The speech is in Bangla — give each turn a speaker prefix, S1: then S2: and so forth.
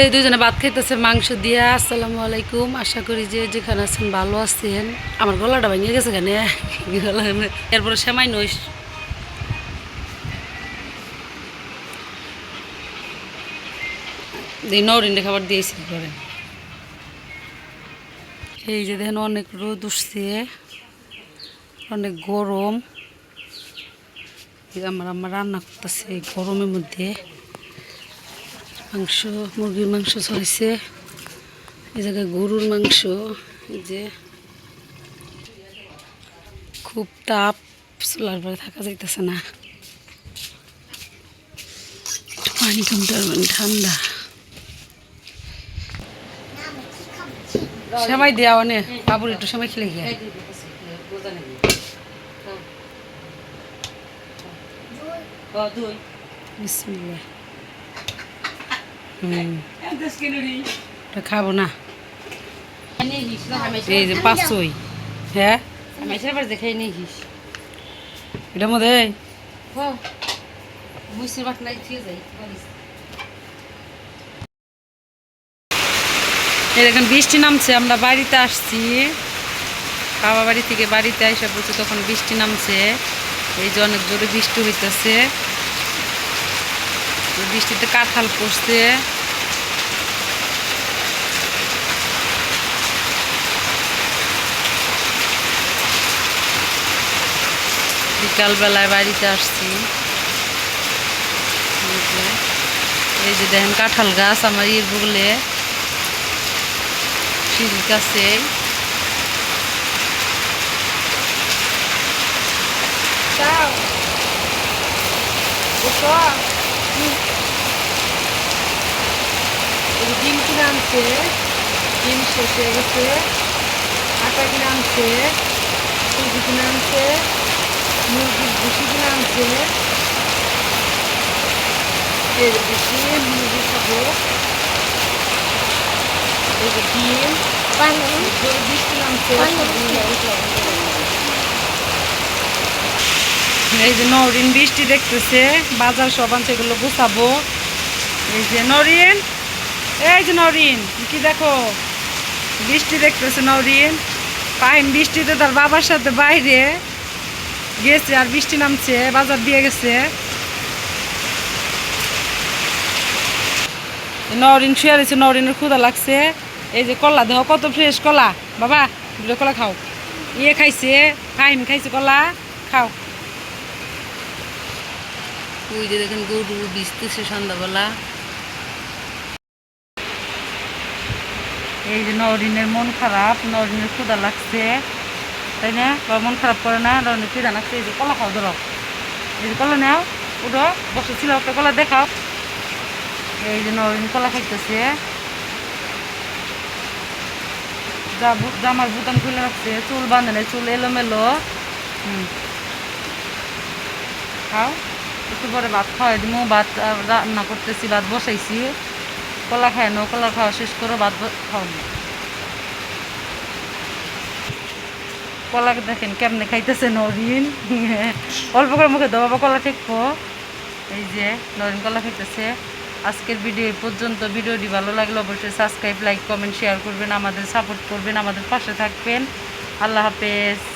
S1: এই দুজনে ভাত খাইতেছে, মাংস দিয়া। আসসালামু আলাইকুম। আশা করি যে যেখানে আছেন ভালো আছেন। আমার গলাটা ভেঙে গেছে কেন? এরপরে সেমাই নইস। নরিনে খাবার দিয়েছি করে? এই যে দেখেন, অনেক রোদ উঠছে। অনেক গরম। আমার আমার রান্না করতেছে গরমের মধ্যে। মাংস মুরগির মাংস চলেছে এই জায়গায় গরুর মাংস যে খুব তাপ চুলার পরে থাকা যাইতেছে না। পানি কমতে পারবেন ঠান্ডা। সেমাই দেওয়া অনেক বাবুর একটু সময় খেলে গিয়ে। বিসমিল্লাহ। খাব না। এই যে পাঁচশোই হ্যাঁ? এটার মধ্যে দেখেন বৃষ্টি নামছে আমরা বাড়িতে আসছি। বাবা বাড়ি থেকে বাড়িতে আইসা বলছে তখন বৃষ্টি নামছে। এই যে অনেক জোরে বৃষ্টি হইতেছে। বৃষ্টিতে কাঁঠাল পড়ছে। বিকালবেলায় বাড়িতে আসছি। এই যে দেখেন কাঁঠাল গাছ আমার ইয়ের বগলে, সিঁড়ির কাছে। ডিম কিনে আনছে। ডিম শেষ হয়ে গেছে। আটা কিনে আনছে। সুজি কিনে আনছে। মুরগির ভুসি কিনে আনছে। মুরগি খাব। ডিম। নামছে এই যে নরিন বৃষ্টি দেখতেছে। বাজার সব আনছে এগুলো গুছাবো। এই যে নরিন। এই যে নরিন, কি দেখো? বৃষ্টি দেখতেছে নরিন। পাইন বৃষ্টিতে তার বাবার সাথে বাইরে গেছে আর বৃষ্টি নামছে, বাজার দিয়ে গেছে। নরিন শুয়ে রয়েছে, নরিনের ক্ষুদা লাগছে। এই যে কলা দেহ কত ফ্রেশ কলা। বাবা, দুটো কলা খাও। ইয়ে খাইছে ফাইম খাইছে কলা, খাও। ওই যে দেখেন গরু বিচতেছে সন্ধ্যাবেলা। এই যে নরিনের মন খারাপ, নরিনের ক্ষুদা লাগছে, তাই না? বা মন খারাপ করে না, নরিনের ক্ষুদা লাগছে, এই যে কলা খাও, ধরো। এই যে কলা নাও, উঠো, বসে, ছিল কলা দেখাও। এই যে নরিন কলা খাইতেছে। জামার বুতাম খুলে রাখছে, চুল বাঁধে নাই, চুল এলোমেলো। হুম। খাও, একটু পরে ভাত খাওয়াই দিমু, ভাত রান্না করতেছি, ভাত বসাইছি। কলা খায়, নো কলা খাওয়া শেষ করে ভাত ব- খাও কলা দেখেন কেমনে খাইতেছে নরিন অল্প করে মুখে দেবো বাবা কলা ঠেকবো এই যে নরিন কলা খাইতেছে আজকের ভিডিও পর্যন্ত। ভিডিওটি ভালো লাগলে অবশ্যই সাবস্ক্রাইব লাইক কমেন্ট শেয়ার করবেন। আমাদের সাপোর্ট করবেন। আমাদের পাশে থাকবেন। আল্লাহ হাফেজ।